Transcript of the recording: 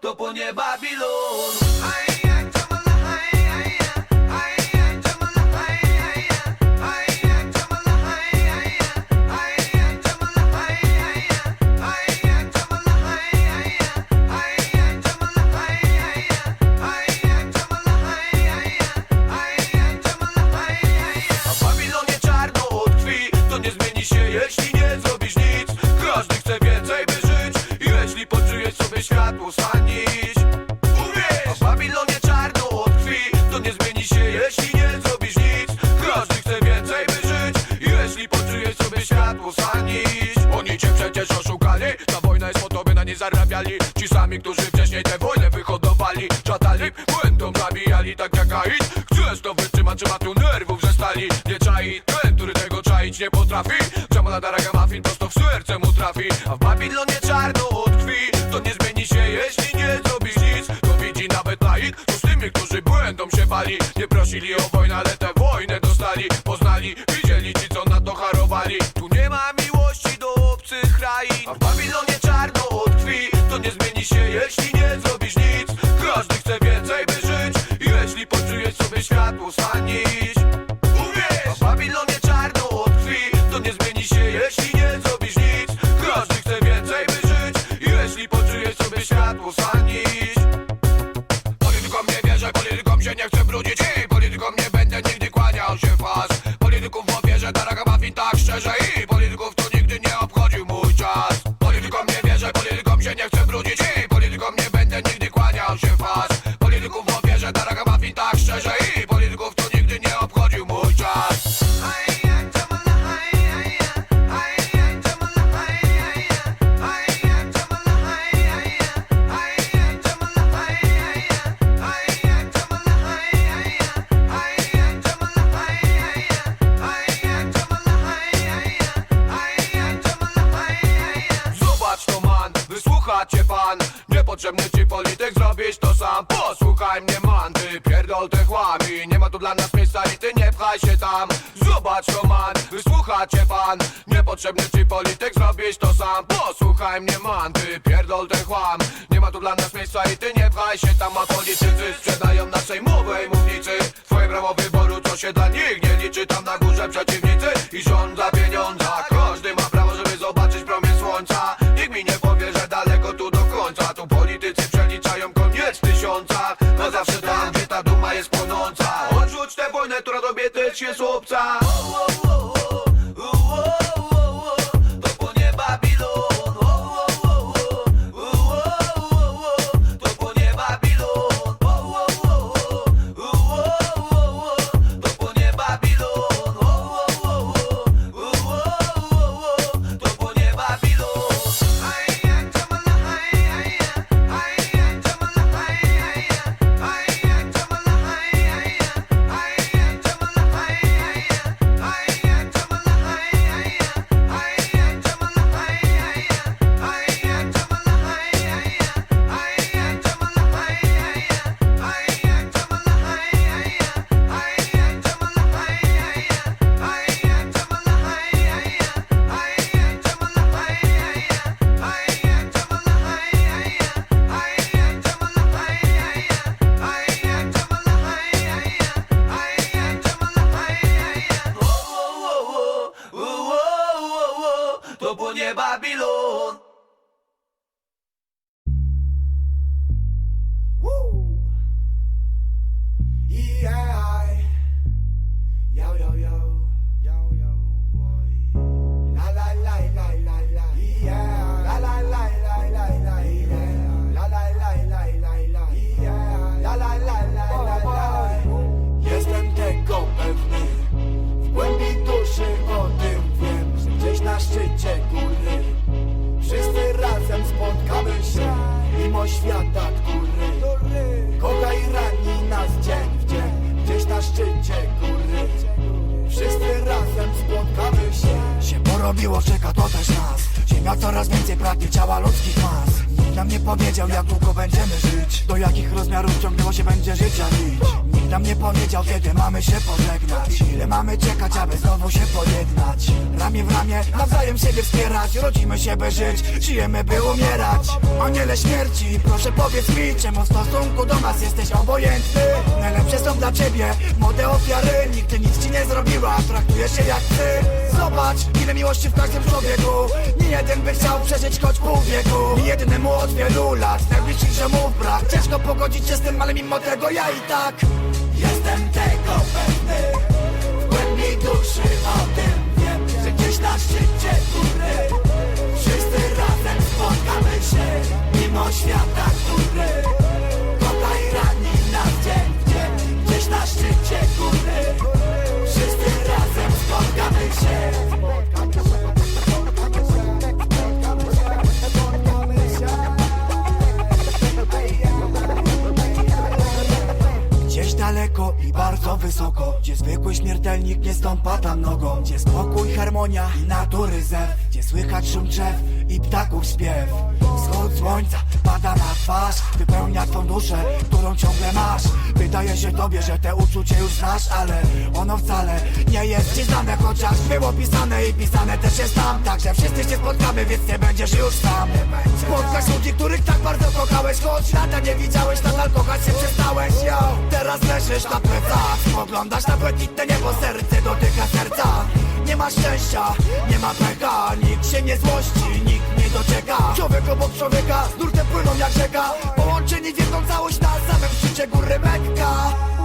To po nie Babilon A Babilonie czarno To nie zmieni się, jeśli poczujesz sobie światło, iść Oni cię przecież oszukali. Ta wojna jest po to, by na nie zarabiali. Ci sami, którzy wcześniej tę wojnę wyhodowali. Czatali, błędom zabijali tak jak Aid. Chcesz to wytrzymać, trzeba tu nerwów ze stali. Nie czai ten, który tego czaić nie potrafi. Jamala Ragamuffin prosto w serce mu trafi? A w Babilonie czarno od To nie zmieni się, jeśli nie zrobisz nic. To widzi nawet laik, to z tymi, którzy błędom się bali. Nie prosili o wojnę, ale tę wojnę dostali się, jeśli nie zrobisz nic Każdy chce więcej, by żyć. Jeśli poczujesz sobie światło, stań Niepotrzebny ci polityk, zrobić to sam Posłuchaj mnie man, ty pierdol te chłami Nie ma tu dla nas miejsca i ty nie pchaj się tam. Zobacz to man, wysłuchacie pan. Niepotrzebny ci polityk, zrobić to sam Posłuchaj mnie man, ty pierdol te chłam Nie ma tu dla nas miejsca i ty nie pchaj się tam. A politycy sprzedają naszej mowej mównicy. Twoje prawo wyboru, co się dla nich nie liczy. Tam na górze przeciwnicy i rząd dla pieniądza. Każdy ma prawo, żeby zobaczyć promień słońca. Nikt mi nie która tobie też jest obca To płonie świata góry. Kochaj rani nas dzień w dzień, gdzieś na szczycie góry. Wszyscy razem spotkamy się. Się porobiło, czeka to też nas. Ziemia coraz więcej pragnie ciała ludzkich mas. nam nie powiedział jak długo będziemy żyć Do jakich rozmiarów ciągnęło się będzie życia Nikt nam nie powiedział kiedy mamy się pożegnać. Ile mamy czekać aby znowu się pojednać? Ramię w ramię nawzajem siebie wspierać. Rodzimy się by żyć, żyjemy by umierać. Aniele śmierci, proszę powiedz mi Czemu w stosunku do nas jesteś obojętny? Najlepsze są dla ciebie młode ofiary. Nigdy nic ci nie zrobiła, traktujesz się jak ty. Zobacz, ile miłości w każdym człowieku. Nie jeden by chciał przeżyć choć pół wieku Nie jednemu od wielu lat Najbliższych ziomów brak Ciężko pogodzić się z tym, ale mimo tego ja i tak Jestem tego pewny. W głębi duszy o tym wiem Że gdzieś na szczycie góry Wszyscy razem spotkamy się Mimo świata, wysoko Gdzie zwykły śmiertelnik nie stąpa tam nogą. Gdzie spokój, harmonia i natury zew Gdzie słychać szum drzew i ptaków śpiew Słońca pada na twarz. Wypełnia twą duszę, którą ciągle masz. Wydaje się tobie, że te uczucie już znasz Ale ono wcale nie jest ci znane. Chociaż było pisane i pisane też jest tam. Także wszyscy się spotkamy, więc nie będziesz już sam. Spotkasz ludzi, których tak bardzo kochałeś Choć lata nie widziałeś, nadal kochać się przestałeś. Yo. Teraz leżysz na plecach Spoglądasz na błękitne niebo, serce dotyka serca. Nie ma szczęścia, nie ma pecha Nikt się nie złości, nikt nie docieka. Człowiek obok człowieka, z nurtem płyną jak rzeka. Połączeni w jedną całość na samym szczycie góry Mekka